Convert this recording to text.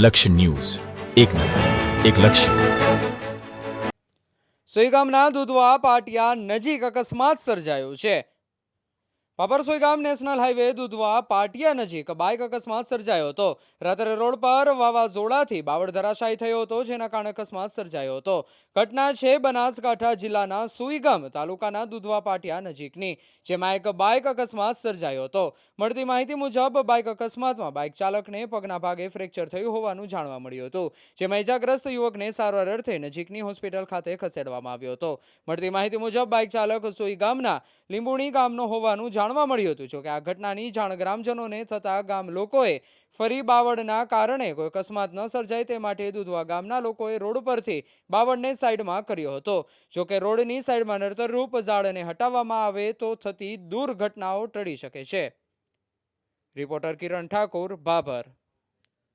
લક્ષ્ય ન્યૂઝ. એક નજર એક લક્ષ્ય. સોઈગામના દુધવા પાટિયા નજીક અકસ્માત સર્જાયો છે. પાપર સોઈગામ નેશનલ હાઈવે દુધવા પાટિયા નજીક બાઇક અકસ્માત સર્જાયો હતો. રાત્રે રોડ પર વાવાઝોડાથી બાવળ ધરાશાયી થયો હતો, જેના કારણે અકસ્માત સર્જાયો હતો. ઘટના છે બનાસકાંઠા જિલ્લાના સુઈગામ તાલુકાના દુધવા પાટિયા નજીકની, જેમાં એક બાઇક અકસ્માત સર્જાયો હતો. મળતી માહિતી મુજબ, બાઇક અકસ્માતમાં બાઇક ચાલકને પગના ભાગે ફ્રેક્ચર થયું હોવાનું જાણવા મળ્યું હતું, જેમાં ઇજાગ્રસ્ત યુવકને સારવાર અર્થે નજીકની હોસ્પિટલ ખાતે ખસેડવામાં આવ્યો હતો. મળતી માહિતી મુજબ, બાઇક ચાલક સુઈગામના લીંબુણી ગામનો હોવાનું જાણવા મળ્યું હતું. જોકે આ ઘટનાની જાણ ગ્રામજનોને થતાં ગામ લોકોએ ફરી બાવળના કારણે કોઈ અકસ્માત ન સર્જાય તે માટે દુધવા ગામના લોકોએ રોડ પરથી બાવળને સાઈડમાં કર્યો હતો. જોકે રોડની સાઈડમાં નડતરરૂપ ઝાડને હટાવવામાં આવે તો થતી દુર્ઘટનાઓ ટળી શકે છે. રિપોર્ટર કિરણ ઠાકોર, ભાભર.